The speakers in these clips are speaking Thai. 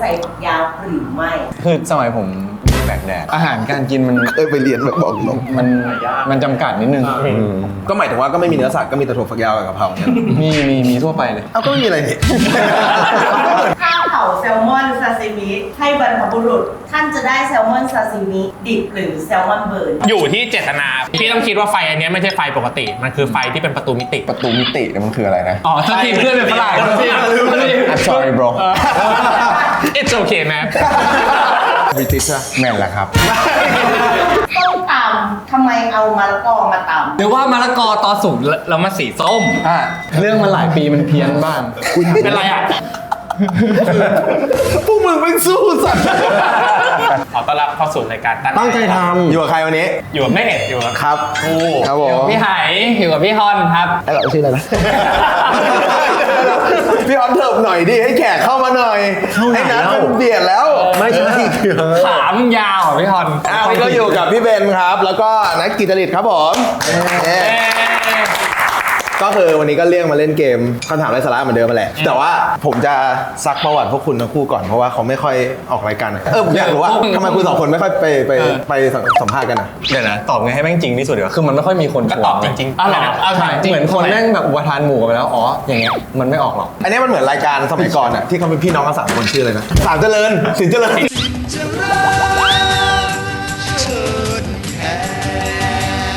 ใส่ยาวหรือไม่ คือสมัยผม แบกแดด อาหารการกินมันเอ้ยไปเรียนแบบบอกตรงมันมันจำกัดนิดนึง ก็หมายถึงว่าก็ไม่มีเนื้อสัตว์ก็มีแต่ถั่วฝักยาวกับกะเพราเนี่ยมีมีมีทั่วไปเลย เอาก็ไม่มีอะไรนี่ ข้าวเผาแซลมอนซาซิมิให้บรรพบุรุษ ท่านจะได้แซลมอนซาซิมิดิบหรือแซลมอนเบิร์นอยู่ที่เจตนา พี่ต้องคิดว่าไฟอันเนี้ยไม่ใช่ไฟปกติ มันคือไฟที่เป็นประตูมิติ ประตูมิติเนี่ยมันคืออะไรนะ อ๋อถ้าทีเพื่อนเป็นฝรั่ง I'm sorry bro It's okay man บริติชแม่นแหละครับ ต้มตำทำไมเอามะละกอมาตำหรือว่ามะละกอตอนสุกแล้วมาสีส้ม อะเรื่องมันหลายปีมันเพี้ยนบ้าง เป็นไรอะพวกมึงเป็นสู้สัตว์ขอต้อนรับเข้าสู่รายการตั้งตั้งใจทำอยู่กับใครวันนี้อยู่กับแม่อยู่กับครับ ครับผมพี่ไหอยู่กับพี่ฮอนครับ ไอ้เราชื่ออะไรนะ พี่ออฟเถิบหน่อยดิให้แขกเข้ามาหน่อยไอ้นัทมันเบียดแล้วไม่ใช่ขามยาวอะพี่ฮอนอ้าวนี่ก็อยู่กับพี่เบนครับ แล้วก็นักกีตาริตครับผมเอ๊ะเอ้ย ก็คือวันนี้ก็เรียกมาเล่นเกมคำถามไร้สาระเหมือนเดิมมาแหละ แต่ว่าผมจะซักประวัติพวกคุณทั้งคู่ก่อนเพราะว่าเขาไม่ค่อยออกรายการเออผมอยากรู้ว่าทำไมคุณสองคนไม่ค่อยไปไปไปสัมภาษณ์กันอะเดี๋ยวนะตอบไงให้แม่งจริงที่สุดเดี๋ยวาคือมันไม่ค่อยมีคนก็ทวตอบจริงๆอ๋อเหรอเอาถามจริง เหมือนคนแม่งแบบอุปทานหมู่กันไปแล้วอ๋ออย่างเงี้ยมันไม่ออกหรอก อันนี้มันเหมือนรายการสมัยก่อนอะที่เขาเป็นพี่น้องกันสามคนชื่ออะไรนะสามเจริญสินเจริญ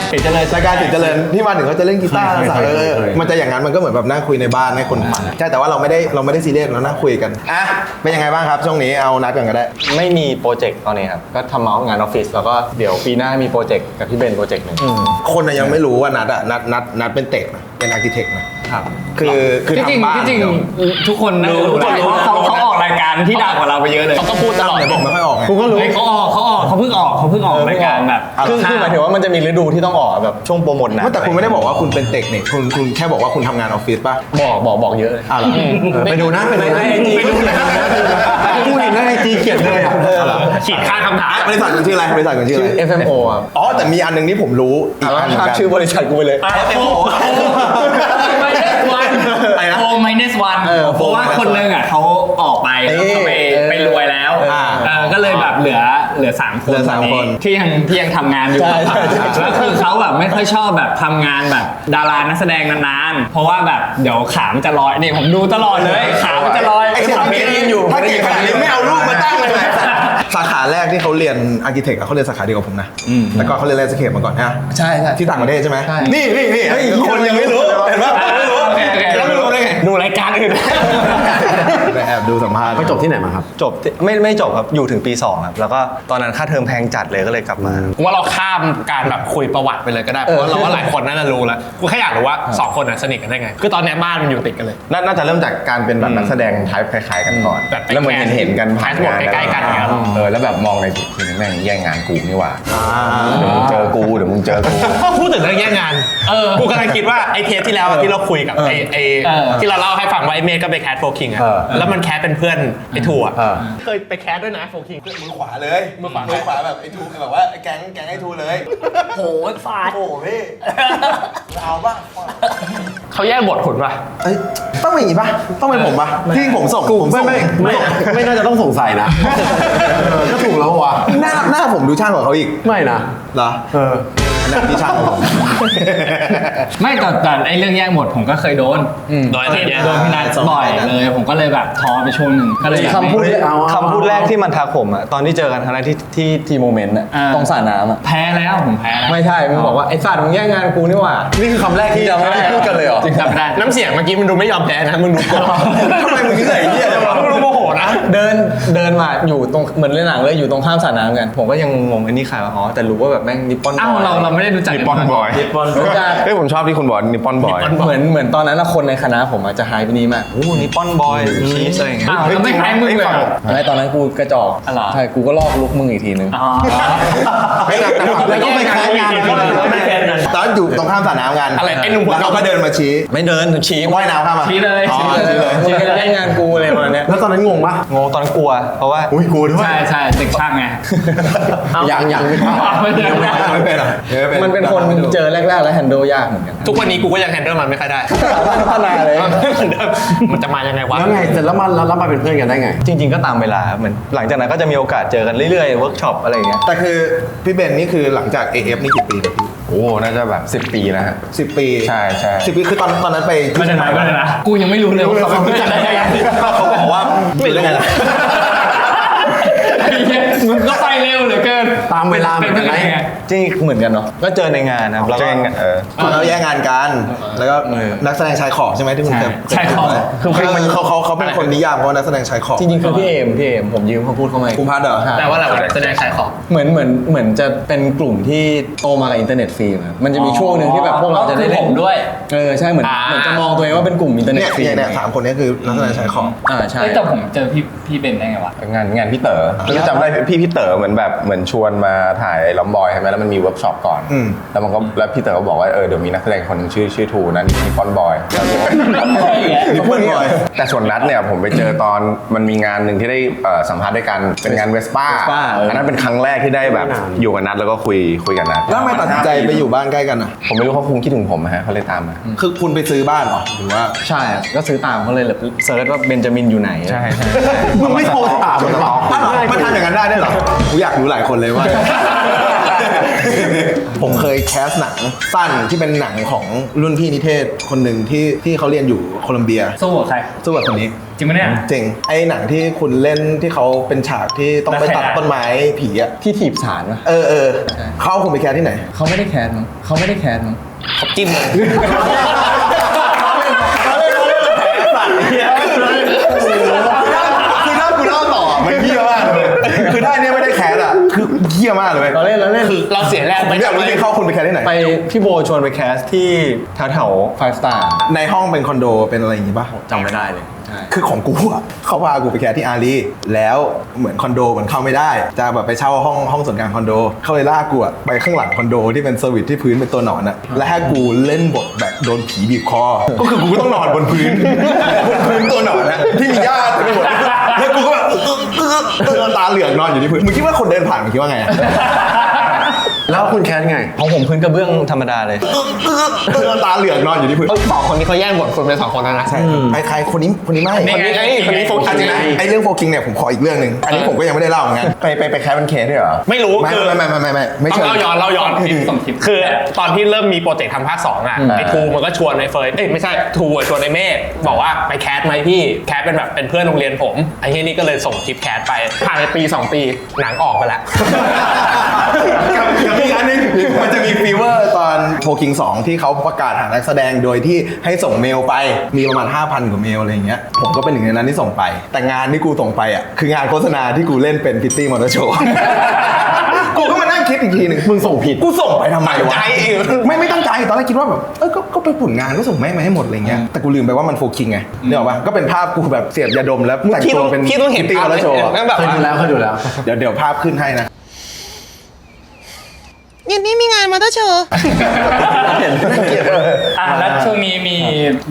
เดี๋ยวจะเลยรายการสินเจริญที่มาถึงเขาจะเล่นกีตาร์เคยสามเคยเออเคยมันจะอย่างนั้นมันก็เหมือนแบบนั่งคุยในบ้านให้คนฟังใช่แต่ว่าเราไม่ได้เราไม่ได้ซีเรียสเรานั่งคุยกันอะเป็นยังไงบ้างครับช่วงนี้เอานัดกันก็ได้ ไม่มีโปรเจกต์ตอนนี้ครับ ก็ทำเมาส์งานออฟฟิศแล้วก็เดี๋ยวปีหน้ามีโปรเจกต์กับพี่เบนโปรเจกต์หนึ่งคนน่ะยังไม่รู้ว่านัดอะนัดนัดนัดเป็นเต็กนะเป็นอาร์เคเต็กนะ ครับ คือคือที่จริงทำบ้านที่จริงเดี๋ยวทุกคนน่าจะรู้ทุกคนรู้เพราะเขาเขาออกรายการที่ดังกว่าเราไปเยอะเลยเขาก็พูดตลอดไหนบอกไม่ค่อยออกไงกูก็รู้ เฮ้ยเขาออกเขาออกเขาเพิ่งออกเขาเพิ่งออกรายการแบบเอาคือเหรอคือหมายถึงว่ามันจะมีฤดูที่ต้องออกแบบช่วงโปรโมทหนะไม่แต่คุณไม่ได้บอกว่าคุณเป็นเต็กนี่คุณคุณแค่บอกว่าคุณทำงานออฟฟิศป่ะบอกบอกบอกเยอะเลยอะเหรอเออไปดูนะไปดูนะไอจีไปดูนะกูเห็นในไอจีเขียนเลยอะขีดค่าคำถาม บริษัทคุณชื่ออะไรบริษัทคุณชื่อชื่อะอไร FMO ครับอ๋อแต่มีอันหนึงที่ผมรู้อีกอะอันหนึงภาพกันชื่อบริษัทกูไปเลย FMO ไมเนสวัน อะไรนะ โฟไมเนสวันเออเพราะว่าคนนึงอะเขาออกไปแล้วเขาไปเออไปรวยแล้วอ่าเออก็เลยแบบเหลือเหลือสามคนเหลือสามตอนนี้คนที่ยังที่ยังทำงานอยู่ใช่ใช่ใช่ แล้วคือเขาแบบไม่ค่อยชอบแบบทำงานแบบดารานักแสดงนานๆ เพราะว่าแบบเดี๋ยวขามนจะลอยนี่ผมดูตลอดเลยขามนจะลอยไอ้ที่ทำเรียนอยู่ ถ้าเก่งขนาดนี้ไม่เอารูปมาตั้งเลยสาขาแรกที่เขาเรียนอาร์เคเต็กเขาเรียนสาขาเดียวกับผมนะแล้วก็เขาเรียนแลนด์สเคปมาก่อนฮะใช่ใช่ที่ต่างประเทศใช่ไหมใช่ นี่นี่นี่คนยังไม่รู้เห็นปะไม่รู้ ไม่รู้ได้ไงดูรายการอื่น ไปแอบดูสัมภาษณ์ไปจบที่ไหนมาครับ จบที่ไม่ไม่จบครับ อยู่ถึงปี 2 ครับ แล้วก็ตอนนั้นค่าเทอมแพงจัดเลยก็เลยกลับมาว่าเราข้ามการแบบคุยประวัติไปเลยก็ได้ เพราะว่าเราว่าหลายคนน่าจะรู้แล้ว กูแค่อยากรู้ว่าสองคนน่ะสนิทกันได้ไง คือตอนเนี้ยบ้านมันอยู่ติดกันเลย น่าน่าจะเริ่มจากการเป็นแบบนักแสดงไทป์คล้ายๆกันก่อนแบบไปแล้วเหมือนเห็นเห็นๆกันผ่านแคสบทงานใกล้ๆกันอย่างเงี้ย เออแล้วแบบมองในจุดคือแม่งแย่งงานกูนี่หว่าอ่าเดี๋ยวมึงเจอกูเดี๋ยวมึงเจอกู พูดถึงเรื่องแย่งงาน เออ กูกำลังคิดว่าไอ้เทปที่แล้วอะที่เราคุยกับไอ้ไอ้เออที่เราเล่าให้ฟังว่าไอ้เมย์ก็ไปแคสโฟคิงอะเออ แล้วมันแคสเป็นเพื่อนไอ้ถั่วเออ เคยไปแคสด้วยนะโฟคิง มือขวาเลยมือขวามือขวาแบบไอ้ทูแบบว่าแก๊งแก๊งไอ้ทูเลยโหฟาด โอ้โหพี่เอาบ้างเขาแยกบทผลป่ะ เอ้ยต้องเป็นอย่างนี้ป่ะต้องเป็นผมป่ะที่ผมส่งผมส่งไม่ไม่ไม่น่าจะต้องสงสัยนะก็ถูกแล้ววะหน้าหน้าผมดูช่างกว่าเขาอีกไม่นะเหรอเออ อันนั้นที่ช่างกว่าผมไม่แต่แต่ไอ้เรื่องแย่งหมดผมก็เคยโดนโดนอะไรเนี่ยโดนพี่นัทบ่อยเลย ผมก็เลยแบบท้อไปช่วงหนึ่งก็เลยอยากคำพูดไม่เอาเอาคำพูดแรกที่มันทักผมอะตอนที่เจอกันครั้งแรกที่ที่ทีโมเมนต์อะอ่าตรงสระน้ำอะแพ้แล้วผมแพ้แล้วไม่ใช่มึงบอกว่าไอ้สัตว์มึงแย่งงานกูนี่หว่านี่คือคำแรกที่จำไม่ได้พูดกันเลยเหรอจริงจำไม่ได้น้ำเสียงเมื่อกี้มันดูไม่ยอมแพ้นะมึงดูโกรธทำไมมึงเหนื่อยเหี้ย นะเดินเดินมาอยู่ตรงเหมือนในหนังเลยอยู่ตรงข้ามสระน้ำกัน ผมก็ยังงงไอ้นี่ใครวะอ๋อแต่รู้ว่าแบบแม่งนิปปอนอ้าวเราเราไม่ได้รู้จักนิปปอนบอยรู้จักเฮ้ยผมชอบที่คุณบอกนิปปอนบอยเหมือนเหมือนตอนนั้นนะคนในคณะผมอาจจะหายไปนี้มากโอ้นิปปอนบอยชีสอะไรอย่างเงี้ยอ้าวเราไม่ให้มึงเลยเหรอไม่ตอนนั้นกูกระจอกอ๋อเหรอใช่กูก็ลอกลุกมึงอีกทีนึงอ๋อไม่แต่แต่แล้วก็ไปแคสงานกันไม่แคสนั้นต อนอยู่ตรงข้ามสระน้ำกันอะไรไอ้หนุ่มหัวแล้วเขาก็เดินมาชี้ไม่เดินชี้ว่ายน้ำข้ามมาชี้เลยอ๋อชี้เลยชี้เลยเล่นงานกูเลยวันเนี้ยแล้วตอนนั้นงงปะงงตอนกลัว เพราะว่าอุ้ยกูด้วยใช่ใช่เด็กช่างไงยังยังไม่ได้ไม่ได้ไม่เป็นเหรอยังมันเป็นคนเจอแรกๆแล้วแฮนด์ลยากเหมือนกันทุกวันนี้กูก็ยังแฮนเดิลมันไม่ค่อยได้พัฒนาเลยมันจะมายังไงวะแล้วไงเสร็จแล้วมันแล้วมาเป็นเพื่อนกันได้ไง จริง ๆก็ตามเวลาครับเหมือนหลังจากนั้นก็จะมีโอกาสเจอกันเรื่อยๆเวิร์กช็อปอะไรอย่างเงี้ยแต่คือพี่เบนนี่คือหลังจาก AF นี่กี่ปีนะพี่ โอ้น่าจะแบบ 10 ปีนะฮะสิบปีใช่ใช่สิบปีคือตอนตอนนั้นไปไม่ได้นะไม่ได้นะกูยังไม่รู้เลยว่าเขาเป็นกันได้ยังไงเขาบอกว่าไม่รู้ไงล่ะมึงก็ไปเร็วเหลือเกินตามเวลาเหมือนกันไหมป็ไงจริงๆเหมือนกันเนาะก็เจอในงานนะครับแล้วก็เจงเออเราแยกงานกันแล้วก็เออนักแสดงชายขอบใช่ไหมที่คุณเคยใช่ขอบคือเขาเขาเขาเป็นคนนิยามว่านักแสดงชายขอบจริงๆคือพี่เอมพี่เอมผมยืมเขาพูดเข้ามาภูมิพัฒน์เหรอใช่แต่ว่าเราแสดงขายของเหมือนเหมือนเหมือนจะเป็นกลุ่มที่โตมากับอินเทอร์เน็ตฟรีครับมันจะมีช่วงหนึ่งที่แบบพวกเราจะได้เล่ก็นคือผมด้วยเออใช่เหมือนอ่าเหมือนจะมองตัวเองว่าเป็นกลุ่มอินเทอร์เน็ตเนี่ยฟรีเนี่ยเนี่ยสามคนนี้คือนักแสดงชายขอบอ่าใช่เอ้ยแต่ผมเจอพี่พี่เบนได้ไงวะงานงานพี่เต๋อคือจำได้พี่พี่เต๋อเหมือนแบบเหมือนชวนมาถ่ายล้อมบอยใช่ไหมแล้วมันมีเวิร์กช็อปก่อนอืมแล้วมันก็แล้วพี่เต๋อก็บอกว่าเออเดี๋ยวมีนักแสดงคนหนึงชื่อชื่อทูนะนี่ฟอนบอยมีเพื่อนบ่อยแต่ส่วนนัดเนี่ยผมไปเจอตอนมันมีงานหนึ่งที่ได้เอ่อสัมภาษณ์ด้วยกันเป็นงานเวสป้า Vespa เอออัอันนั้นเป็นครั้งแรกที่ได้แบบอยู่กับนัดแล้วก็คุยคุยกับนัดแล้วทำไมตัดสินใจไปอยู่บ้านใกล้กันอะผมไม่รู้เขาคงคิดถึงผมนะฮะเขาเลยตามมาคือคุณไปซื้อบ้านเหรอหรือว่าใช่อะก็ซื้อตามเขาเลยแบบเซิร์ชว่าเบนจามินอยู่ไหนใช่ใช่มึงไม่โทรถามมันหรออ้าวเหรอมันทำอย่างนั้นได้ด้วยเหรอกูอยากรู้หลายคนเลยว่าผมเคยแคสหนังสั้นที่เป็นหนังของรุ่นพี่นิเทศคนหนึ่งที่ที่เขาเรียนอยู่โคลัมเบียสู้กับใครสู้กับคนนี้ จริงไหมเนี่ยเจ๋งไอ้หนังที่คุณเล่นที่เขาเป็นฉากที่ต้องไปตัดต้นไม้ผีอะที่ถีบสารวะเออเออเขาเอาคุณไปแคสที่ไหน เขาไม่ได้แคสมั้งเขาไม่ได้แคสมั้งเขาจิ้มเลย คือถ้าคุณเล่าต่อมันเฮี้ยมากเลยคือถ้าอันเนี้ยไม่ได้แคสอะคือ เฮี้ยมากเลยเราเล่นเราเล่นเราเสียแรงผมไปอยากรู้จริงๆเข้าคุณไปแคสที่ไหน ไปพี่โบชวนไปแคสที่แถวแถวไฟสตาร์ในห้องเป็นคอนโดเป็นอะไรอย่างงี้ป่ะจำไม่ได้เลย ใช่ คือของกูอะเขาพากูไปแคสที่อารีแล้วเหมือนคอนโดเหมือนเข้าไม่ได้ จะแบบไปเช่าห้องห้องส่วนกลางคอนโด เขาเลยลากกูอะไปข้างหลังคอนโดที่เป็นเซอร์วิสที่พื้นเป็นตัวหนอนอะและให้กูเล่นบทแบบโดนผีบีบคอ ก็คือกูก็ต้องนอนบนพื้น บนพื้นตัวหนอนนะที่มีหญ้าเต็มไปหมดแล้วกูก็แบบเออเออเออตาเหลือกนอนอยู่ที่พื้นมึงคิดว่าคนเดินผ่านมึงคิดว่าไงอะ แล้วคุณแคสไง ของผมพื้นกระเบื้องธรรมดาเลยเออเออเออตาเหลือกนอนอยู่ที่พื้นสองคนนี้เขาแย่งบทคุณไปสองคนแล้วนะใช่ใครใครคนนี้คนนี้ไม่นี่ไงคนนี้โฟกัสจริงนะไอ้เรื่องโฟกิงเนี่ยผมขออีกเรื่องหนึ่งอันนี้ผมก็ยังไม่ได้เล่าเหมือนกันไปไปไปแคสเป็นเคสด้วยเหรอไม่รู้ไม่คือไม่ไม่ไม่ไม่ไม่ไม่ต้อเชิงญเล่าย้อนเล่าย้อนส่งคลิปคือตอนที่เริ่มมีโปรเจกต์ทำภาคสองอะอืมไอ้ทูมันก็ชวนไอ้เฟยเอ้ยไม่ใช่ทูอะชวนไอ้เมฆบอกว่าไปแคสไหมพี่แคสเป็นแบบเป็นเพื่อนโรงเรียนผมไอ้เฮียนี่ก็เลยส่งคลิปแคสไปผ่านไปปี 2 ปีหนังออกไปแล้วกับกับอีกอันหนึงมันจะมีฟีเวอร์ตอนโฟกิง2ที่เขาประกาศหานักแสดงโดยที่ให้ส่งเมลไปมีประมาณ 5,000 กว่าเมลอะไรอย่างเงี้ยผมก็เป็นหนึ่งในนั้นที่ส่งไป แต่งานที่กูส่งไปอะคืองานโฆษณาที่กูเล่นเป็นพิตตี้มอเตอร์โชว์กูก็มานั่งคิดอีกทีหนึ่งมึงส่งผิดกูส่งไปทำไมวะตั้งใจไม่ไม่ตั้งใจตอนแรกคิดว่าแบบเออก็ก็ไปผลงานก็ส่งแม่งมาให้หมดอะไรเงี้ยแต่กูลืมไปว่ามันโฟกิงไงเนี่ยหรอกปะก็เป็นภาพกูแบบเสียบยาดมแล้วแต่งพี่ตัต้อวงเป็นพี่ต้องเห็นพิตตี้ภามพอเตอร์โชว์นั่งแบบเคยดูแล้วเคยดูแล้วเดี๋ยวเดี๋ยวภาพขึ้นให้นะ ยินดีมีงานมาเตอร์โชว์อะแล้วช่วงนี้มี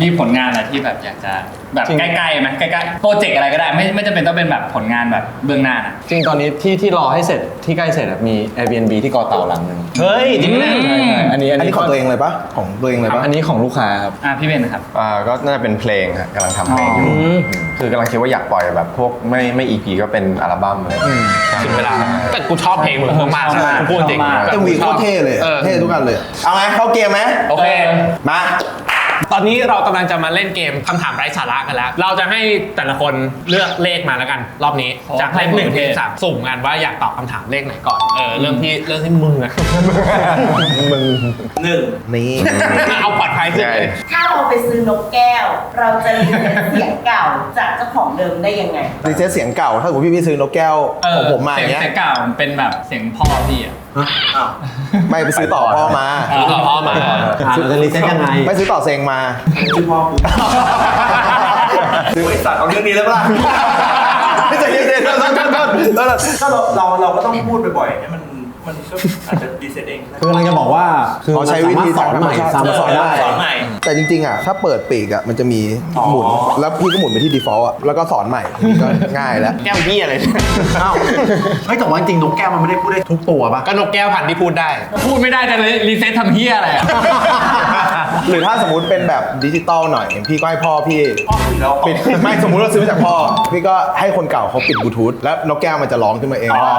มีผลงานอะไรที่แบบอยากจะแบบจริง ใกล้ๆไหมใกล้ๆโปรเจกต์อะไรก็ได้ไม่ไม่จำเป็นต้องเป็นแบบผลงานแบบเบื้องหน้านะ จริงตอนนี้ที่ที่รอให้เสร็จที่ใกล้เสร็จอะมี Airbnb ที่เกาะเต่าหลังหนึ่งเฮ้ยจริงไหมอืม ใช่ใช่อันนี้อันนี้ของตัวเองเลยปะของตัวเองเลยปะอันนี้ของลูกค้าครับ อะพี่เบนนะครับ อ่าก็น่าจะเป็นเพลงฮะกำลังทำเพลงอยู่มคือกำลังคิดว่าอยากปล่อยแบบพวกไม่ไม่ EP ก็เป็นอัลบั้มอะไรอย่างเงี้ยใช่ถึงเวลาแต่กูชอบเพลงมึงมากๆชอบมากกูพูดจริง ชอบมากแต่วีโคตรเท่เลยอะออเท่ทุกอันเลยเอาไงเข้าเกมไหมโอเค มา ตอนนี้เรากำลังจะมาเล่นเกมคำถามไร้สาระกันแล้ว เราจะให้แต่ละคนเลือกเลขมาแล้วกัน รอบนี้อ๋อจากเลขหนึ่งโอเค ถึงสามสุ่มกันว่าอยากตอบคำถามเลขไหนก่อน เออเริ่มที่เริ่มที่มึงอะนี่เอาปลอดภัยสุดเลยถ้าเราไปซื้อนกแก้ว เราจะรีเซ็ตเสียงเก่าจากเจ้าของเดิมได้ยังไง รีเซ็ตเสียงเก่า ถ้าสมมติพี่พี่ซื้อนกแก้วเอขอองผมมาอเสียงย่างเงี้ย เสียงเก่ามันเป็นแบบเสียงพ่อพี่อะ ไม่ไปซื้อต่อพ่อมาซื้อต่อพ่อมาเราจะรีเซ็ตยังไงไม่ซื้อต่อเซงมาชื่อพ่อกูซื้อไอสัตว์เอาเรื่องนี้แล้วปะล่ะไม่ใช่เย็นๆแล้วแล้วแล้วแล้วถ้าเราเราเราก็ต้องพูดบ่อยๆให้มัน มันก็อาจจะดีเซตเองคือกำลังจะบอกว่า คือเขาใช้วิธีสอนใหม่ธรรมชาติสามารถสอนได้สอนใหม่ แต่จริงๆอะถ้าเปิดปีกอะมันจะมีหมุน แล้วพี่ก็หมุนไปที่ default อะแล้วก็สอนใหม่นี่ก็ง่ายแล้ว แก้วเหี้ยอะไรเนี่ยอ้าวเฮ้ยแต่ว่าจริงๆนกแก้วมันไม่ได้พูดได้ทุกตัวปะก็นกแก้วพันธุ์ที่พูดได้ พูดไม่ได้จะรีเซ็ตทำเฮียอะไรอะ หรือถ้าสมมติเป็นแบบดิจิตอลหน่อย พี่ก็ให้พ่อพี่พ่อคุยแล้วปิดไม่สมมติเราซื้อมาจากพ่อ พี่ก็ให้คนเก่าเขาปิดบลูทูธแล้วนกแก้วมันจะร้องขึ้นมาเองว่า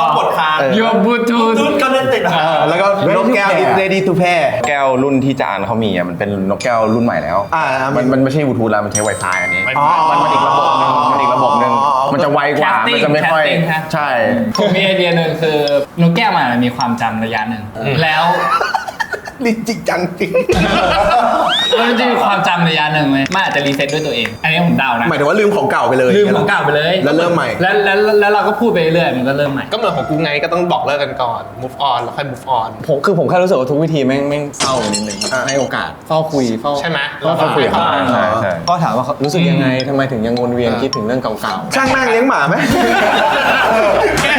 ต้องกดค้างเออโยบลูทูธตุ้นก็เล่นติดเออแล้วก็นกแก้ว is ready to pair แก้วรุ่นที่จานเขามีอะมันเป็นนกแก้วรุ่นใหม่แล้วอ่ามัมันมันไม่ใช่บลูทูธแล้วมันใช้ Wi-Fi อันนี้อ๋อ มันมันอีกระบบหนึงมันอีกระบบหนึงมันจะไวกว่ามันจะไม่ค่อยใช่ ผมมีไอเดียหนึ่งคือนกแก้วมันมีความจำระยะหนึ่งแล้ว นี่จริงจังจริง มันจะมีความจำระยะหนึ่งเลยมันอาจจะรีเซ็ตด้วยตัวเอง อันนี้ผมเดานะ หมายถึงว่าลืมของเก่าไปเลยลืมของเก่าไปเลยแล้วเริ่มใหม่ แล้วแล้วแล้วเราก็พูดไปเรื่อยๆมันก็เริ่มใหม่ก็เหมือนของกูไงก็ต้องบอกเลิกกันก่อน move on แล้วค่อย move on ผมคือผมแค่รู้สึกว่าทุกวิธีแม่งแม่งเศร้านิดนึงให้โอกาสเฝ้าคุยเฝ้าใช่ไหมเฝ้าคุยกับเขาใช่ใช่ก็ถามว่าเขารู้สึกยังไงทำไมถึงยังวนเวียนคิดถึงเรื่องเก่าๆช่างนั่งเลี้ยงหมาไหม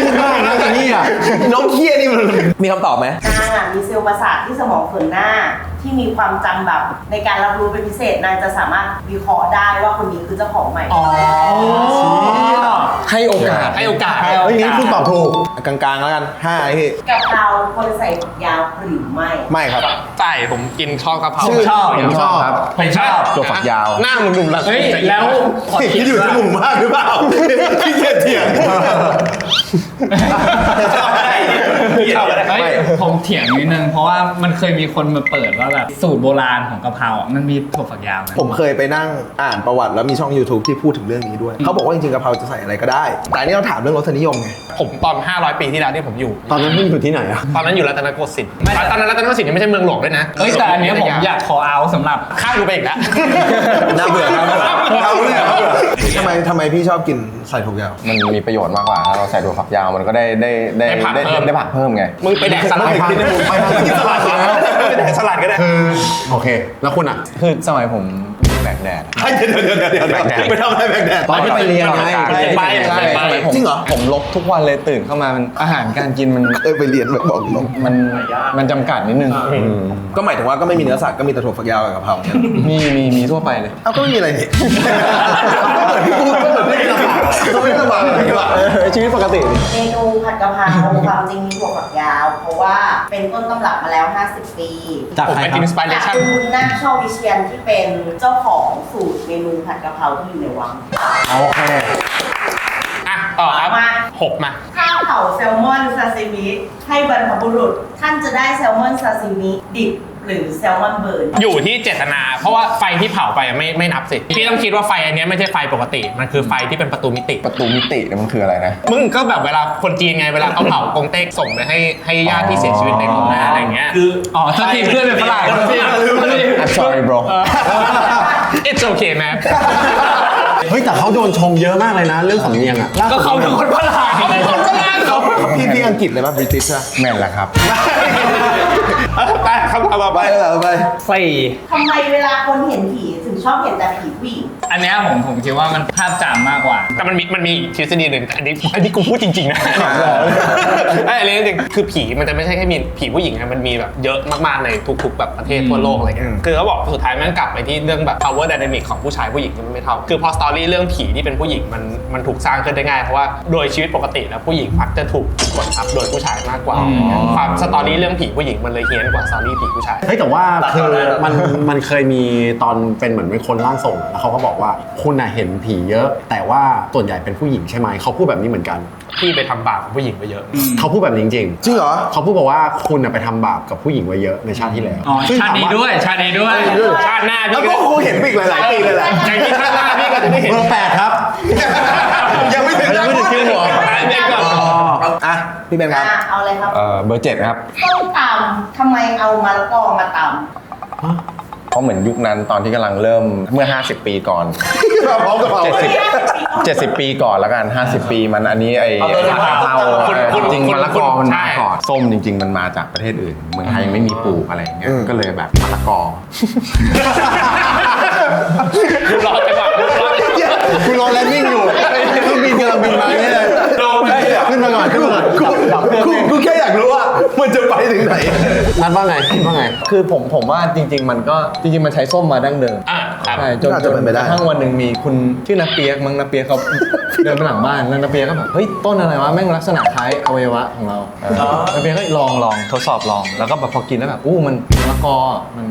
พูดมากนะแต่นี่อะนกเคี้ยนี่มันมีคำตอบไหมนางอะมีเซลล์ประสาทที่สมองส่วนหน้าที่มีความจำแบบ ในการรับรู้เป็นพิเศษนางจะสามารถวิเคราะห์ได้ว่าคนนี้คือเจ้าของใหม่ให้โอกาสให้โอกาส เฮ้ยงั้นคุณตอบถูกกลางๆแล้วกันห้าไอ้พี่กะเพราควรใส่ผักยาวหรือไม่ ไม่ครับใช่ผมกินชอบกะเพราผมชอบผมชอบครับผมชอบตัวฝักยาว หน้ามึงดุมละเฮ้ยแล้วขอคิคิดดอยู่ที่ว่ามุมมากหรือเปล่าขี้เกียจเถียงชอ บอะไรชอบอะไรเฮ้ยผมเถียงนิดนึงเพราะว่ามันเคยมีคนมาเปิดว่าแบบสูตรโบราณของกะเพราอะมันมีถั่วฝักยาวนะผมเคยไปนั่งอ่านประวัติแล้วมีช่อง YouTube ที่พูดถึงเรื่องนี้ด้วย เขาบอกว่าจริงๆกะเพราจะใส่อะไรก็ได้ แต่อันนี้เราถามเรื่องรสนิยมไง ผมตอน 500 ปีที่แล้วที่ผมอยู่ ตอนนั้นพี่อยู่ที่ไหนอะตอนนั้นอยู่รัตนโกสินทร์ตอนนั้นรัตนโกสินทร์ยังไม่ใช่เมืองหลวงด้วยนะเฮ้ยแต่อันเนี้ยผมอยากขอเอาสำหรับ ข้ามกูไปอีกแล้ว น่าเบื่อน่าเบื่อเอาเลยน่าเบื่อทำไมทำไมพี่ชอบกินใส่ถั่วแก้วมันมีประโยชน์มากกว่าถ้าเราใส่ตัวฝักยาวมันก็ได้ได้ได้ได้ผักได้เพิ่ม ได้ผักเพิ่มไง มึงไปแดกสลัดไปทางกินได้มึงไปทางกินสลัดไปแดกสลัดก็ได้ คือโอเค แล้วคุณอะ คือสมัยผม แบกแดดเดี๋ยวเดี๋ยวเดี๋ยวเดี๋ยวไปทำอะไรแบกแดด ตอนที่ไปเรียนไงไปไปใช่ไปสมัยผมจริงเหรอ ผมลบทุกวันเลยตื่นเข้ามามันอาหารการกินมันเคยไปเรียนแบบบอกลงมันมันจำกัดนิดนึง ก็หมายถึงว่าก็ไม่มีเนื้อสัตว์ก็มีแต่ถั่วฝักยาวกับกะเพราเนี่ยมีมีมีทั่วไปเลย เอาก็ไม่มีอะไรนี่พี่พูดก็เหมือนไม่ได้ลำบากก็ไม่ได้ลำบากเลยว่ะชีวิตปกติดิเมนูผัดกะเพราความจริงมีถั่วฝักยาว เพราะว่าเป็นต้นตำรับมาแล้ว 50 ปี จากผมใครเป็นครัอิบนสปิเรจากชั่นคุณนาคโชควิเชียนที่เป็นเจ้าของสูตรเมนูผัดกะเพราที่อยู่ในวัง โอเค อะ ต่อครับมา หกมา ข้าวเผาแซลมอนซาซิมิให้บรรพบุรุษ ท่านจะได้แซลมอนซาซิมิดิบหรือแซลมอนเบิร์นอยู่ที่เจตนา เพราะว่าไฟที่เผาไปไม่ไม่นับสิ พี่ต้องคิดว่าไฟอันเนี้ยไม่ใช่ไฟปกติ มันคือไฟที่เป็นประตูมิติ ประตูมิติเนี่ยมันคืออะไรนะ มึงก็แบบเวลาคนจีนไงเวลาเขาเผากงเต็กส่งไปให้ให้ญาติที่เสียชีวิตในกองหน้าอะไรอย่างเงี้ย คืออ๋อถ้าทีเพื่อนเป็นฝรั่งพี่ I'm sorry bro it's okay man เฮ้ยแต่เขาโดนชมเยอะมากเลยนะ เรื่องสำเนียงอะก็เขาเป็นคนฝรั่งเขาเป็นคนฝรั่งเขาพี่พี่อังกฤษเลยป่ะบริติชอะแม่นแหละครับ ไปคำถามต่อไป ไปแล้วไปสี่ทำไมเวลาคนเห็นผีถึง ชอบเห็นแต่ผีผู้หญิงอันเนี้ยผมผมคิดว่ามันภาพจำมากกว่า แต่มันมีมันมีอีกทฤษฎีหนึ่งอันนี้อันนี้กูพูดจริงๆนะไอ้อันนี้จริงๆคือผีมันจะไม่ใช่แค่มีผีผู้หญิงนะมันมีแบบเยอะมากๆในทุกๆแบบประเทศทั่วโลกอะไรเงี้ยคือเขาบอกสุดท้ายมันกลับไปที่เรื่องแบบ power dynamic ของผู้ชายผู้หญิงมันไม่เท่า คือพอสตอรี่เรื่องผีที่เป็นผู้หญิงมันมันถูกสร้างขึ้นได้ง่ายเพราะว่าโดยชีวิตปกติแล้วผู้หญิงมักจะถูกกดทับโดยผู้ชายมากกว่าอะไรเงี้ยความสตอรี่เรื่องผีผู้หญิงมันเลยเฮี้ยนกว่าสตอรี่ผีผู้ชายเฮ้ยแต่ว่าคือมันมันเคยมีตอนเป็นเหมือนเป็นคนร่างทรงแล้วเขาก็บอกว่าคุณน่ะเห็นผีเยอะ แต่ว่าส่วนใหญ่เป็นผู้หญิงใช่ไหมเขาพูดแบบนี้เหมือนกัน พี่ไปทำบาปกับผู้หญิงไปเยอะ เขาพูดแบบนี้จริงจริงเหรอ ๆเขาพูดบอกว่าคุณน่ะไปทำบาปกับผู้หญิงไว้เยอะในชาติที่แล้วอ๋อซึ่งชาติถามนี้ว่าด้วย ชาตินี้ด้วย ชาติหน้าแล้วพี่ก็คงเห็นไปอีกหลายๆปีเลยแหละอย่างที่ชาติหน้าพี่ก็จะได้เห็น เบอร์แปดครับ ยังไม่ถึงยังไม่ถึงคิวหัวเด็กก่อนอะพี่เบนครับ อะเอาเลยครับ เอ่อเบอร์เจ็ดครับ ต้มตำทำไมเอามะละกอมาต เพราะเหมือนยุคนั้นตอนที่กำลังเริ่มเมื่อ 50 ปีก่อน มาพร้อมกับเรา70 70 ปีก่อนแล้วกัน 50 ปีมันอันนี้ไอ้ผัดกะเพราคุณเออคุณจริงคุณมะละกอมันใช่มาก่อนส้มจริง ๆ มันมาจากประเทศอื่น เมืองไทยยังไม่มีปลูกอะไรอย่างเงี้ยก็เลยแบบมะละกอ คุณรอจังหวะคุณรอจังหวะคุณรอแลนดิ้งอยู่เครื่องบินกำลังบินมาเนี่ยเลยลงไปขึ้นมาก่อนขึ้นมาก่อนกูกูกูแค่อยาก มันจะไปถึงไหน นัดว่าไงคิดว่าไง คือผมผมว่าจริง ๆ มันก็จริงๆ มันใช้ส้มมาดั้งเดิมอะครับ ใช่จนน่าจจะนเป็นไปได้กระทั่งวันหนึ่งมีคุณชื่อนาเปียกมั้งนาเปียกเขา เดินไปหลังบ้านแล้วนาเปียกก็แบบเฮ้ยต้นอะไรวะแม่งลักษณะคล้ายอวัยวะของเรานาเปียกก็ลองลองทดสอบลองแล้วก็แบบพอกินแล้วแบบอู้มันมะละกอมัน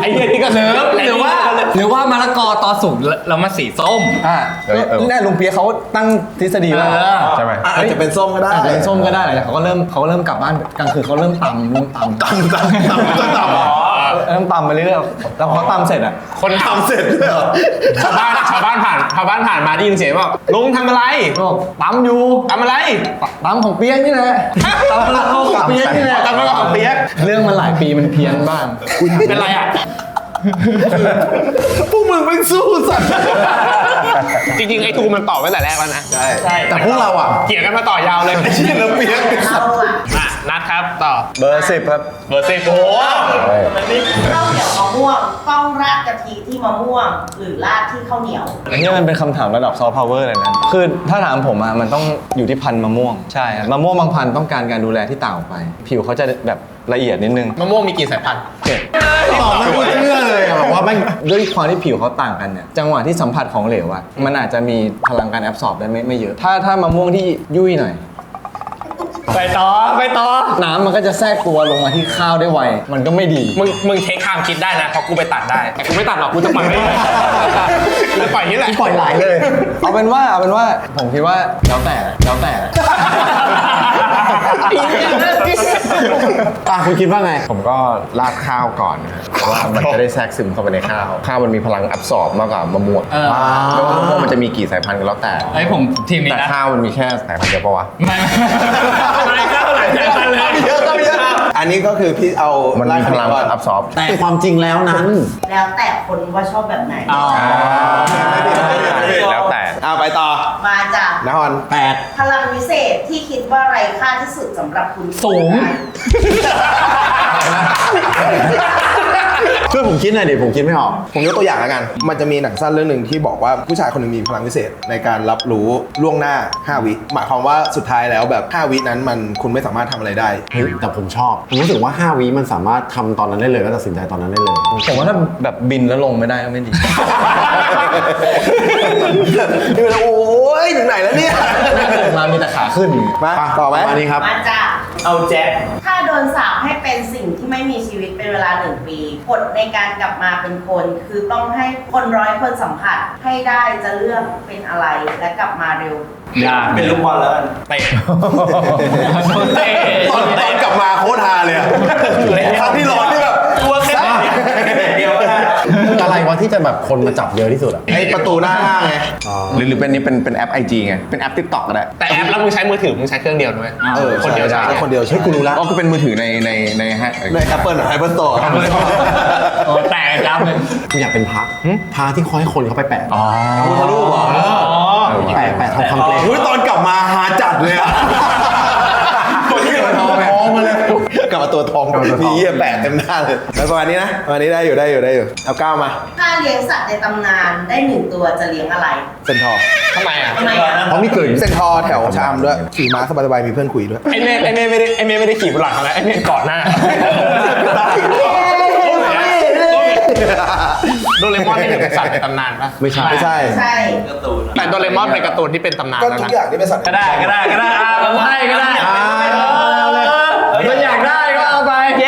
ไอ้เหี้ยนี่ก็หรือเลิฟหรือว่า หรือว่ามะละกอตอนสุกแล้วแล้วมันสีส้ม อ่าเออเออ แน่ลุงเปียกเขาตั้งทฤษฎีว่า เออ ใช่ไหม อาจจะเป็นส้มก็ได้ อาจจะเป็นส้มก็ได้หละแต่เขาก็เริ่มเขาก็เริ่มกลับบ้านกลางคืนเขาเริ่มตำเริ่มตำตำตำตำตำเริ่มตำไปเรื่อยๆแล้วพอตำเสร็จอะคนทำเสร็จเลยเหรอชาวบ้านชาวบ้านผ่านชาวบ้านผ่านมาได้ยินเสียงว่าลุงทำอะไรบอกตำอยู่ทำอะไรตำของเปี๊ยกนี่แหละตำของเปี๊ยกนี่แหละตำของเปี๊ยกเรื่องมันหลายปีมันเพี้ยนบ้างเป็นไรอะ พวกมึงเป็นสู้สัตว์จริงๆ ไอ้ทูมันตอบไว้แต่แรกแล้วนะ ใช่ใช่แต่พวกเราอะเกี่ยงกันมาต่อยาวเลยเชี่ยน้ำเปียกเราอะอะนัดครับต่อเบอร์สิบครับ เบอร์สิบโอ้โหข้าวเหนียวมะม่วงต้องราดกะทิที่มะม่วง หรือราดที่ข้าวเหนียว อันนี้มันเป็นคำถามระดับซอฟต์พาวเวอร์เลยนะ คือถ้าถามผมอะมันต้องอยู่ที่พันธุ์มะม่วง ใช่ครับมะม่วงบางพันธุ์ต้องการการดูแลที่ต่างออกไป ผิวเขาจะแบบละเอียดนิดนึง มะม่วงมีกี่สายพันธุ์เผ็ด ตอกไม่เชื่อเลยอะแบบว่าแม่งด้วยความที่ผิวเขาต่างกันเนี่ยจังหวะที่สัมผัสของเหลวอะมันอาจจะมีพลังการแอบสอบได้ไม่ไม่เยอะ ถ้าถ้ามะม่วงที่ยุ่ยหน่อย ไปต่อไปต่อ น้ำมันก็จะแทรกตัวลงมาที่ข้าวได้ไว มันก็ไม่ดี มึงมึงเทคความคิดได้นะเพราะกูไปตัดได้ แต่กูไม่ตัดหรอกกูจะปล่อยไม่ได้กูปล่อยนี่แหละปล่อยไหลเลย เอาเป็นว่าเอาเป็นว่าผมคิดว่าแล้วแต่แล้วแต่อะคุณคิดว่าไง ผมก็ราดข้าวก่อนนะครับเพราะว่ามันจะได้แทรกซึมเข้าไปในข้าว ข้าวมันมีพลังอับสอบมากกว่ามะม่วงเออไม่ว่ามะม่วงมันจะมีกี่สายพันธุ์ก็แล้วแต่ไอ้ยผมทีมนี้แต่นะข้าวมันมีแค่สายพันธุ์เดียวปะวะไม่ไม่ไม่เข้าหลายใจเลย เยอะก็เยอะอันนี้ก็คือพี่เอามันมีพลังก่อนอับซอบแต่ความจริงแล้วนั้นแล้วแต่คนว่าชอบแบบไหนอ๋อแล้วแต่เอาไปต่อมาจากนฮอนแปดพลังวิเศษที่คิดว่าไร้ค่าที่สุดสำหรับคุณสูง ช่วยผมคิดหน่อยดิผมคิดไม่ออก ผมยกตัวอย่างแล้วกัน มันจะมีหนังสั้นเรื่องหนึ่งที่บอกว่าผู้ชายคนหนึงมีพลังพิเศษในการรับรู้ล่วงหน้า 5 วิ หมายความว่าสุดท้ายแล้วแบบ5วินั้นมันคุณไม่สามารถทำอะไรได้ เฮ้ยแต่ผมชอบผมรู้สึกว่า 5วิมันสามารถทำตอนนั้นได้เลยแล้วตัดสินใจตอนนั้นได้เลย ผมว่าถ้าแบบบินแล้วลงไม่ได้ก็ไม่ดี นี่มันโอ้ยถึงไหนแล้วเนี่ย มามีแต่ขาขึ้นมาต่อไหม อันนี้ครับ มาจากเอาแจ็คถ้าโดนสาปให้เป็นสิ่งที่ ไม่มีชีวิตเป็นเวลาหนึ่งปีกฎในการกลับมาเป็นคน คือต้องให้คนร้อยคนสัมผัสให้ได้จะเลือกเป็นอะไรและกลับมาเร็ว ยากเป็นลูกบอลแล้วกันเตะเตะตอนตอนกลับมาโคตรฮาเลยอะครั้งที่ร้อนที่แบบตัวแค่เดียวก็ได้ อะไรวะที่จะแบบคนมาจับเยอะที่สุดอะไอประตูหน้าห้างไงหรือหรือเป็นนี่เป็นเป็นแอป IG ไง เป็นแอป TikTok ก็ได้ แต่แอปแล้วมึงใช้มือถือมึงใช้เครื่องเดียวด้วยเออคนเดียวใช้ใช่คนเดียวใช่เฮ้ยกูรู้แล้วก็คือเป็นมือถือในในในฮะใน Apple หรือ Apple Store โอ้แตกยับเลยกูอยากเป็นพระพระที่คอยให้คนเขาไปแปะอ๋อพุทธรูปเหรอแปะแปะทำคำเกรงอุ้ยตอนกลับมาฮาจัดเลยอะ กลับมาตัวทอง มีเยี่ยแปะเต็มหน้าเลยแล้วประมาณนี้นะประมาณนี้ได้อยู่ได้อยู่ได้อยู่เอาก้าวมาถ้าเลี้ยงสัตว์ในตำนานได้หนึ่งตัวจะเลี้ยงอะไรเซนทอร์ทำไมอะทำไมอะเพราะมีเกิดเซนทอร์แถวชามด้วยขี่ม้าสบายๆมีเพื่อนคุยด้วย ไอเมย์ไอเมย์ไม่ได้ไอเมย์ไม่ได้ขี่บนหลังเขานะไอเมย์เกาะหน้า โดเรมอนนี่เป็นสัตว์ในตำนานปะไม่ใช่ ไม่ใช่ ใช่การ์ตูนแต่โดเรมอนเป็นการ์ตูนที่เป็นตำนานก็แล้วทุกนะ อย่างที่เป็นสัตว์ก็ได้ก็ได้ก็ได้อะเราให้ก็ได้อ่าถ้าอยากได้ก็เอาไปเ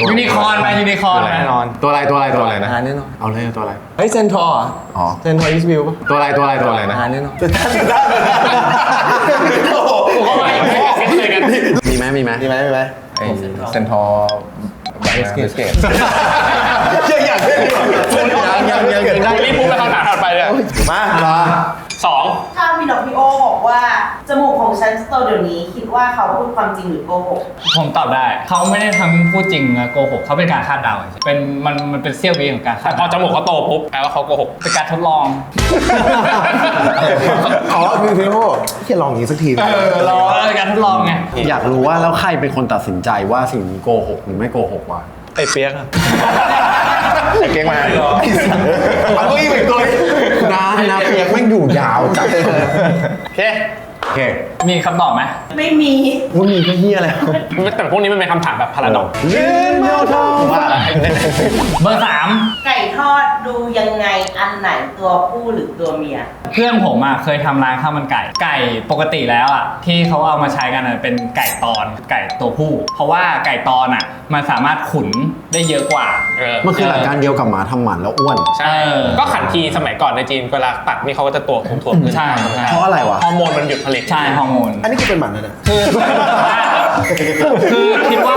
ย้ยูนิคอร์นไปยูนิคอร์นแน่นอนตัวอะไรตัวอะไรตัวอะไรอานะ หารแน่นอนเอาเลยตัวอะไร เฮ้ยเซนทอร์อ๋อ เซนทอร์อีสวิวป่ะตัวอะไรตัวอะไรตัวอะไรอานะ หารแน่นอนโอ้โหเขาไม่ไม่เคยกันมีไหมมีไหมมีไหมมีไหมไอเซนทอร์บางนาสเกตยังอยากเล่นอ ว่าเขาพูดความจริงหรือโกหกผมตอบได้ เขาไม่ได้ทั้งพูดจริงและโกหกเขาเป็นการคาดเดาเฉยเป็นมันมันเป็นเสี้ยววิของการคาแต่ดพอเดาจมูกเขาโตปุ๊บแปลว่าเขาโกหก เป็นการทดลอง อ๋อคือพี่โอ้แค่ลองอย่างนี้สักที เออรอเป็นการทดลองไง อยากรู้ว่าแล้วใครเป็นคนตัดสินใจว่าสิ่งนี้โกหกหรือไม่โกหกวะไอเปียกอะไอเก่งมาเอาเก็อีกเป็นตัวน้าน้าเปียกแม่งอยู่ยาวจัดโอเคโอ เคมีคำตอบไหมไม่มีว่ามีก็เฮียแล้วแต่พวกนี้มันเป็นคำถามแบบพาราดอกเบอร์สามไก่ทอดดูยังไงอันไหนตัวผู้หรือตัวเมีย เพื่อนผมอะเคยทำร้านข้าวมันไก่ ไก่ปกติแล้วอะที่เขาเอามาใช้กันอะเป็นไก่ตอนไก่ตัวผู้ เพราะว่าไก่ตอนอะมันสามารถขุนได้เยอะกว่าเออมันคือหลักการเดียวกับหมาทำหมันแล้วอ้วน ใช่เออก็ขันทีสมัยก่อนในจีนเวลาตัดนี่เขาก็จะตัวถ่วมๆขึ้นใช่ใช่เพราะอะไรวะ ฮอร์โมนมันหยุดผลิตใช่ฮอร์โมน อันนี้คือเป็นหมันนะเนี่ย คือ คือคิดว่า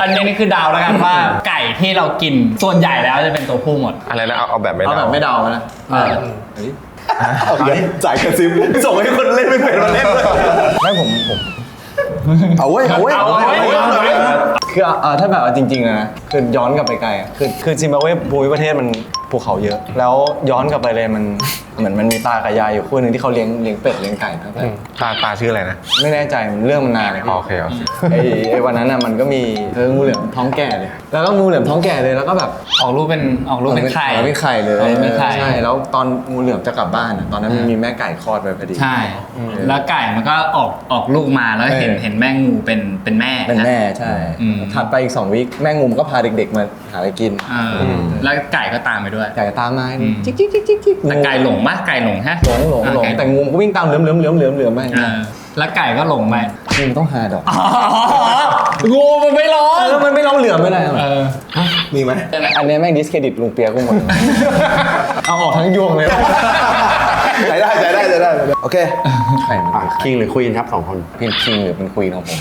อันนี้นี่คือเดาวแล้วกันว่าไก่ที่เรากินส่วนใหญ่แล้วจะเป็นตัวผู้หมดอะไรนะเอาเอาแบบไม่เอาเดาแบบไม่เดานะเออโอเคจ่ายกระซิบส่งให้คนเล่นไม่เป็นมาเล่นเลยไม่ผมผม เอาเว้ยเอาเว้ยเอาเว้ยเอาเว้ย คือเอ่อถ้าแบบเอาจริงๆนะคือย้อนกลับไปไกลอะคือคือซิมบับเวภูมิประเทศมัน ภูเขาเยอะ แล้วย้อนกลับไปเลยมันเหมือนมันมีตากับยายอยู่คู่หนึ่งที่เขาเลี้ยงเลี้ยงเป็ดเลี้ยงไก่ตั้งแต่ตาตาชื่ออะไรนะไม่แน่ใจมันเรื่องมันนานเลยอ๋พี่อโอเคโอเค ไอ้ไอ้วันนั้นน่ะมันก็มีเอองูเหลือมท้องแก่เลย แล้วก็งูเหลือมท้องแก่เลยแล้วก็แบบออกรูปเป็นออกรูปเป็นไข่ ออกเป็นไข่เลยออกเป็นไข่ ใช่แล้วตอนงูเหลือมจะกลับบ้านอะตอนนั้นมันมีแม่ไก่คลอดไปพอดี ใช่ แล้วไก่มันก็ออกออกลูกมาแล้วเห็นเออ เห็นแม่งูเป็นเป็นแม่เป็นแม่ใช่อืม ถัดไปอีก2วิแม่งูมันก็พาเด็ก ๆ มาหาอะไรกิน เอออแล้วไก่ก็ตามไปด้วยไก่ตามมาอืม จิ๊กจิ๊กจิ๊กจิ๊กจิ๊กแต่ไก่หลงมะไก่หลงฮะหลงหลงหลงอ่าไก่แต่งูมันก็วิ่งตามเหลือมเหลือมเหลือมเหลือมเหลือมไปเออแล้วไก่ก็หลงไปงูมันต้องหาดอกงูมันไม่ร้องแล้วมันไม่ร้องเหลือมไม่ได้หรอเออมีไหมอันเนี้ยแม่งดิสเครดิตลุงเปียกกูหมด เอาออกทั้งยวงเลย ใช้ได้ใช้ได้ใช้ได้ใช้ได้โอเคไข่มันอะคิงหรือควีนครับสองคน เป็นคิงหรือเป็นควีนของผม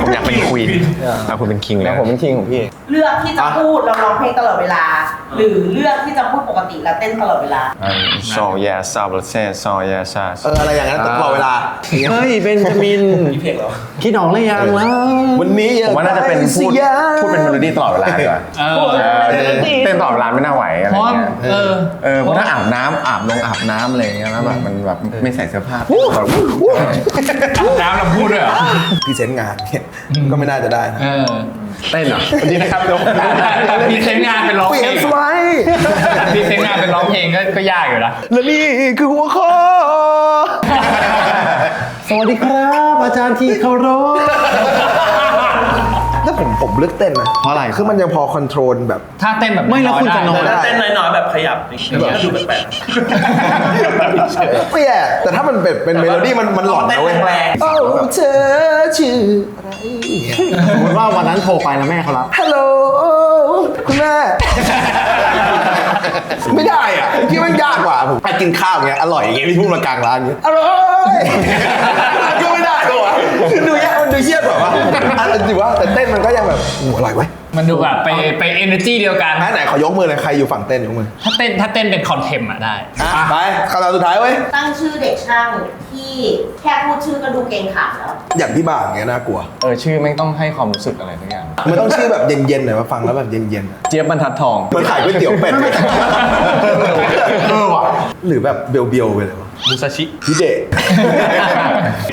ผมอยากเป็นควีนแล้วคุณเป็นคิงเลแล้ยวผมเป็นคิงของพี่ เลือกที่จะพูดเราร้องเพลงตลอดเวลา หรือเลือกที่จะพูดปกติแล้วเต้นตลอดเวลา ซอแยซาบลเซซอแยซาเอออะไรอย่างนั้นตลอดเวลาเฮ้ยเบนจามินมีเพลงเหรอคิดออกหรือยังวะวันนี้ผมว่าน่าจะเป็นพูดพูดเป็นเมโลดี้ตลอดเวลาดีกว่าเออเออเต้นตลอดเวลาไม่น่าไหวอะไรเพราะเงี้ยเออเออเพราะถ้าอาบน้ำอาบลงอาบน้ำอะไรเงี้ยแล้วแบบมันแบบไม่ใส่เสื้อผ้าน้ำเราพูดด้วยเหรอพรีเซนต์งานเนี่ยก็ไม่น่าจะได้นะเออเต้นเหรอสวัสดีนะครับพรีเซนต์งานเป็นร้องเปเพลี่ลยนงสไลด์พรีเซนต์งานเป็นร้องเพลงก็ก็ยากอยู่นะและนี่คือหัวข้อ สวัสดีครับ อาจารย์ที่เคารพถ้าผมผมเลือกเต้นนะเพราะอะไร คือมันยังพอคอนโทรลแบบ ถ้าเต้นแบบไม่แล้วคุณจะนอนได้เต้นน้อยๆ แบบขยับอย่างเงี้ยก็ดูแปลกไม่แย่แต่ถ้ามันเป็นเป็นเมโลดี้มันมันหลอนนะเว้ยเต้นแรงๆโอ้เธอชื่ออะไรสมมติว่าวันนั้นโทรไปแล้วแม่เขารับฮัลโหลคุณแม่ ไม่ได้อะที่มันยากกว่าผมไปกินข้าวอย่างเงี้ยอร่อยอย่างเงี้ยพี่พูดมากลางร้านอย่างเงี้ยอร่อยก็ไม่ได้ตัวดูยากมันดูเยี่ยกว่าอันถือว่าแต่เต้นมันก็ยังแบบโอ้อร่อยไว้ย มันดูแบบไปไปเอเนอร์จีเดียวกันไหนไหนขอยกมือเลยใครอยู่ฝั่งเต้นยกมือถ้าเต้นถ้าเต้นเป็นคอนเทมอะได้ อะไปคำถามสุดท้ายเว้ยตั้งชื่อเด็กช่างที่แค่พูดชื่อก็ดูเกรงขามแล้ว อย่างพี่บ่าวอย่างเงี้ยน่ากลัว เออชื่อแม่งต้องให้ความรู้สึกอะไรสักอย่าง มันต้องชื่อแบบเย็นๆหน่อยมาฟังแล้วแบบเย็นๆอะเจี๊ยบบรรทัดทอง เหมือนขายก๋วยเตี๋ยวเป็ดเออว่ะหรือแบบเบียวๆไปเลยวะ มูซาชิพี่เดช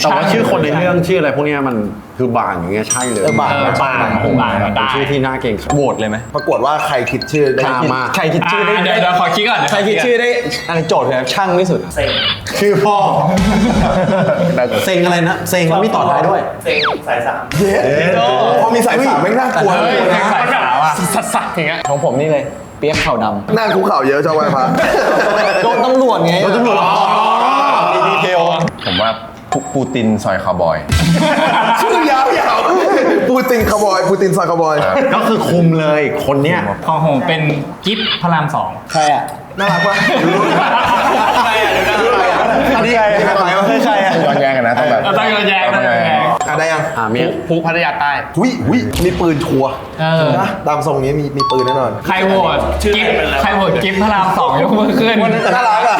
แต่ว่าชื่อคนในเรื่องชื่ออะไรพวกเนี้ยมันคือบางอย่างเงี้ยใช่เลยเออบางเออบางบางเป็นได้ ชื่อที่น่าเกรงขามโหวตเลยไหมปรากฏว่าใครคิดชื่อได้ใครคิดมากใครคิดชื่อได้อ่าเดี๋ยวเดี๋ยวขอคิดก่อน ใครคิดชื่อได้อะไรโจทย์คือช่างที่สุดๆเซ็งชื่อพ่อ เซ็งอะไรนะเซ็งแล้วมีต่อท้ายด้วย เซ็งสายสามเย้พอมีสายสามไม่งน่ากลัวเฮ้ยเลยนะสายขาวอะสัสสัสอย่างเงี้ยของผมนี่เลย เปียกเข่าดหน้าคุกเข่าเยอะชอบไหว้พระำโดนตำรวจไง โดนตำรวจมีดีเทล ผมว่าปูปูตินซอยคาวบอย ชื่อยาวๆปูตินคาวบอยปูตินซอยคาวบอย ก็คือคุมเลยคนเนี้ย ของผมเป็นกิฟพระรามสองใครอะน่ารักปะใครอะเดี๋ยวนะอันนี้ใครใครวะใครอะย้อนแย้งกันนะต้องแบบเราต้องย้อนแย้งต้องย้อนแย้งอะได้ยังอ่ามีภูพัทยาใต้ หุยหุยมีปืนชัวร์เออ นะตามทรงนี้มีมีปืนแน่นอน ใครโหวตกิฟใครโหวตกิฟพระรามสองยกมือขึ้นน่ารักอะ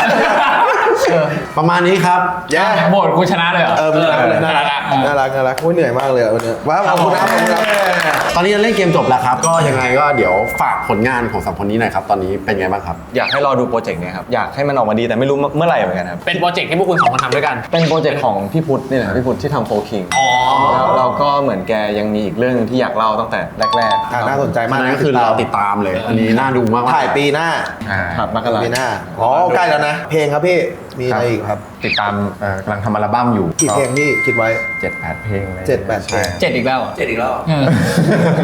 ประมาณนี้ครับแย่โบดกูชนะเลยเหรอ เออน่ารักน่ารักน่ารักน่ารักโอ้ยเหนื่อยมากเลยอะวันนี้ว้าวขอบคุณนะขอบคุณนะตอนนี้เล่นเกมจบแล้วครับ ก็ยังไงก็เดี๋ยวฝากผลงานของสามคนนี้หน่อยครับ ตอนนี้เป็นไงบ้างครับ อยากให้รอดูโปรเจกต์เนี้ยครับ อยากให้มันออกมาดีแต่ไม่รู้เมื่อไหร่เหมือนกันครับ เป็นโปรเจกต์ที่พวกคุณสองคนทำด้วยกัน เป็นโปรเจกต์ของพี่พุทธนี่แหละพี่พุทธที่ทำโฟคิงอ๋อแล้วเราก็เหมือนแกยังมีอีกเรื่องหนึงที่อยากเล่าตั้งแต่แรกอะน่าสนใจมากนั่นก็คือเราติดตามเลย อันนี้น่าดูมากๆถ่ายปีหน้าอ่าๆครับมกราปีหน้าอ๋อใกล้แล้วนะ เพลงครับพี่มีอะไรอีกครับ ติดตามเอ่อกำลังทำอัลบั้มอยู่กี่เพลงพี่คิดไว้ เจ็ดแปดเพลงลยเจ็ดแปดเพลงเจ็ดอีกแล้วเหรอเจ็ดอีกแล้วเหรอเออ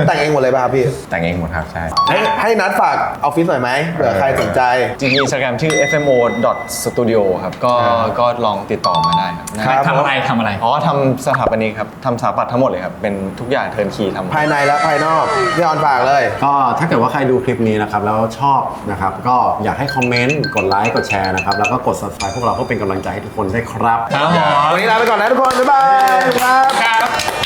แต่งเองหมดเลยป่ะครับพี่แต่งเองหมดครับใช่ ให้ให้นัดฝากออฟฟิศหน่อยไหมเผื่อใครสนใจ จริงๆอินสตาแกรมชื่อ fmo studio ครับ ก็ก็ลองติดต่อมาได้ครับครับ ทำอะไรทำอะไร อ๋อทำสถาปนิกครับทำสถาปัตย์ทั้งหมดเลยครับ เป็นทุกอย่างเทิร์นคีทำหมด ภายในและภายนอกพี่ออนฝากเลย ก็ถ้าเกิดว่าใครดูคลิปนี้นะครับ แล้วชอบนะครับ ก็อยากให้คอมเมนต์ กดไลค์ กดแชร์นะครับ แล้วก็กด subscribe พวกเราเพื่อเป็นกำลังใจให้ทุกคนได้วยครับ ครับผม วันนี้ลาไปก่อนนะทุกคน บ๊ายบายครับ